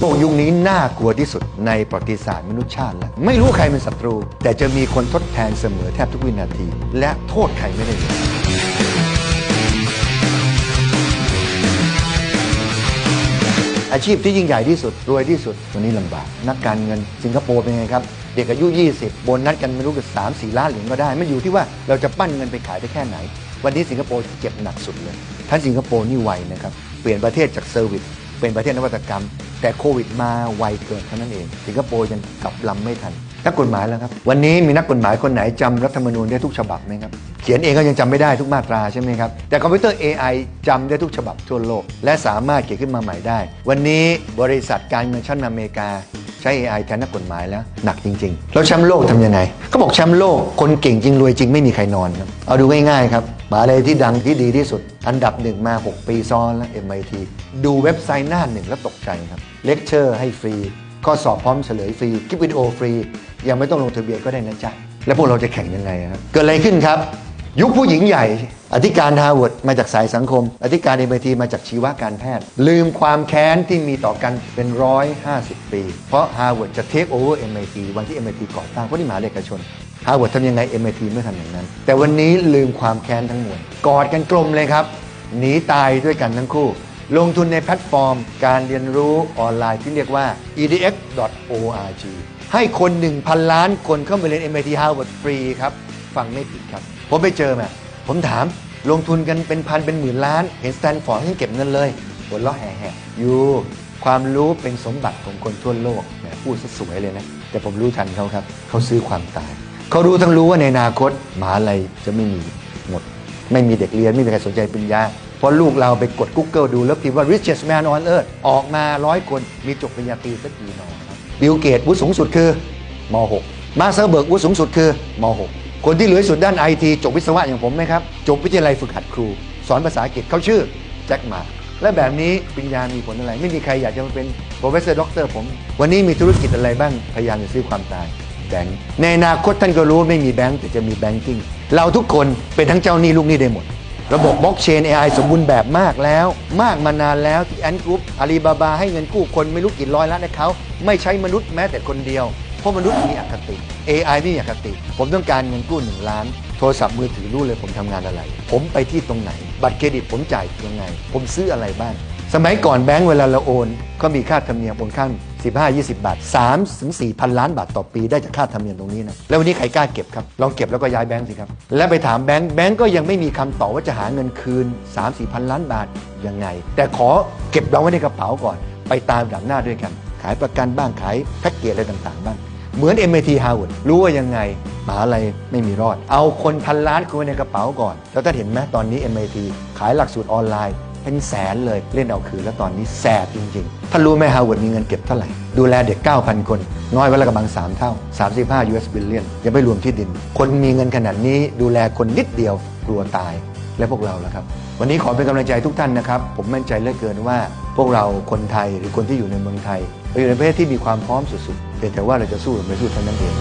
โลกยุคนี้น่ากลัวที่สุดในประวัติศาสตร์มนุษยชาติแล้วไม่รู้ใครเป็นศัตรู แต่จะมีคนทดแทนเสมอแทบทุกวินาที และโทษใครไม่ได้เลยอาชีพที่ยิ่งใหญ่ที่สุด รวยที่สุดวันนี้ลำบาก นักการเงินสิงคโปร์เป็นไงครับ เด็กอายุ 20 โบนัสกันไม่รู้กันสามสี่ล้านเหรียญก็ได้ ไม่อยู่ที่ว่าเราจะปั้นเงินไปขายได้แค่ไหน วันนี้สิงคโปร์เจ็บหนักสุดเลยท่านสิงคโปร์นี่ไวนะครับเปลี่ยนประเทศจากเซอร์วิส เป็นประเทศนวัตกรรม แต่โควิดมาไวเกินเท่านั้นเอง สิงคโปร์ยังกลับลำไม่ทัน นักกฎหมายแล้วครับ วันนี้มีนักกฎหมายคนไหนจำรัฐธรรมนูญได้ทุกฉบับไหมครับ เขียนเองก็ยังจำไม่ได้ทุกมาตราใช่ไหมครับ แต่คอมพิวเตอร์ AI จำได้ทุกฉบับทั่วโลก และสามารถเขียนขึ้นมาใหม่ได้ วันนี้บริษัทการเงินชั้นนำอเมริกา ช้ AI แทนนักกฎหมายแล้วหนักจริง ๆ แล้วแชมป์โลกทำยังไงเขาบอกแชมป์โลกคนเก่งจริงรวยจริงไม่มีใครนอนครับเอาดูง่ายๆครับมาอะไรที่ดังที่ดีที่สุด อันดับหนึ่งมา 6 ปีซ้อนแล้ว MIT ดูเว็บไซต์หน้าหนึ่งแล้วตกใจครับเลคเชอร์ให้ฟรีข้อสอบพร้อมเฉลยฟรีคลิปวิดีโอฟรี ยังไม่ต้องลงทะเบียนก็ได้นะจ๊ะแล้วพวกเราจะแข่งยังไงครับเกิดอะไรขึ้นครับ ยุคผู้หญิงใหญ่ อธิการฮาร์วาร์ดมาจากสายสังคม อธิการ MIT มทีมาจากชีวการแพทย์ ลืมความแค้นที่มีต่อกันเป็นร้อยห้าสิบปี เพราะฮาร์วาร์ดจะเทคโอเวอร์ MIT วันที่ MIT ก่อตั้งเพราะนี่มหาวิทยาลัยเอกชนฮาร์วาร์ดทำยังไง MIT ไม่ทำอย่างนั้น แต่วันนี้ลืมความแค้นทั้งมวลกอดกันกลมเลยครับหนีตายด้วยกันทั้งคู่ ลงทุนในแพลตฟอร์ม การเรียนรู้ออนไลน์ที่เรียกว่า edx.org ให้คน 1,000 ล้านคนเข้ามาเรียน MIT Harvard ฟรีครับ ฟังไม่ผิดครับ ผมไปเจอมาผมถามลงทุนกันเป็นพันเป็นหมื่นล้าน เห็นสแตนฟอร์ดยังเก็บเงินเลยหัวเราะแห่ๆอยู่ความรู้เป็นสมบัติของคนทั่วโลกแหมพูดซะสวยเลยนะ แต่ผมรู้ทันเขาครับ เขาซื้อความตาย เขารู้ทั้งรู้ว่าในอนาคตหมหาลัยจะไม่มีหมด ไม่มีเด็กเรียน ไม่มีใครสนใจปริญญาเพราะลูกเราไปกด Google ดูแล้วพิมพ์ว่า richest man on earth ออกมาร้อยคนมีจบปริญญาตรีสักกี่นอครับบิลเกตวุฒิสูงสุดคือม .6 มาเซอร์เบิร์กวุฒิสูงสุดคือม .6 คนที่เหลือสุดด้านไอทีจบวิศวะอย่างผมไหมครับ จบวิทยาลัยฝึกหัดครู สอนภาษาอังกฤษเขาชื่อแจ็คมาและแบบนี้ปริญญามีผลอะไร ไม่มีใครอยากจะมาเป็น professor doctor ผม วันนี้มีธุรกิจอะไรบ้าง พยายามจะซื้อความตายแบงค์ในอนาคตท่านก็รู้ไม่มีแบงค์แต่จะมีแบงกิ้งเราทุกคนเป็นทั้งเจ้าหนี้ลูกหนี้ได้หมด ระบบบล็อกเชน AI สมบูรณ์แบบมากแล้ว มากมานานแล้วที่แอนกรุ๊ปอาลีบาบาให้เงินกู้คนไม่รู้กี่ร้อยล้านให้เขาไม่ใช้มนุษย์แม้แต่คนเดียว ราะมนุษย์มีอคติ AI ไม่มีอคติ ผมต้องการเงินกู้หนึ่งล้าน โทรศัพท์มือถือรู้เลยผมทำงานอะไร ผมไปที่ตรงไหน บัตรเครดิตผมจ่ายยังไง ผมซื้ออะไรบ้าง สมัยก่อนแบงก์เวลาเราโอนก็มีค่าธรรมเนียมโอนข้าง15 20 บาท3ถึง4พันล้านบาทต่อปีได้จากค่าธรรมเนียมตรงนี้นะ แล้ววันนี้ใครกล้าเก็บครับ ลองเก็บแล้วก็ย้ายแบงก์สิครับ แล้วไปถามแบงก์แบงก์ก็ยังไม่มีคำตอบว่าจะหาเงินคืน 3 4พันล้านบาทยังไง แต่ขอเก็บเราไว้ในกระเป๋าก่อน ไปตามดักหน้าด้วยกัน ขายประกันบ้างขายแพ็กเกจอะไรต่างๆ บ้าง เหมือน MIT Harvard รู้ว่ายังไงมหาลัยไม่มีรอด เอาคนพันล้านคุณไว้ในกระเป๋าก่อน แล้วท่านเห็นไหมตอนนี้ MIT ขายหลักสูตรออนไลน์ เป็นแสนเลยเล่นเอาคืนแล้วตอนนี้แสบจริงๆ ท่านรู้ไหมฮาวเวิร์ดมีเงินเก็บเท่าไหร่ ดูแลเด็ก 9,000 คน น้อยกว่าละกำบัง 3 เท่า 35 US บิลเลียนยังไม่รวมที่ดิน คนมีเงินขนาดนี้ดูแลคนนิดเดียวกลัวตาย และพวกเราล่ะครับ วันนี้ขอเป็นกำลังใจทุกท่านนะครับ ผมมั่นใจเหลือเกินว่า พวกเราคนไทยหรือคนที่อยู่ในเมืองไทยเราอยู่ในประเทศที่มีความพร้อมสุดๆเพียงแต่ว่าเราจะสู้หรือไม่สู้เท่านั้นเอง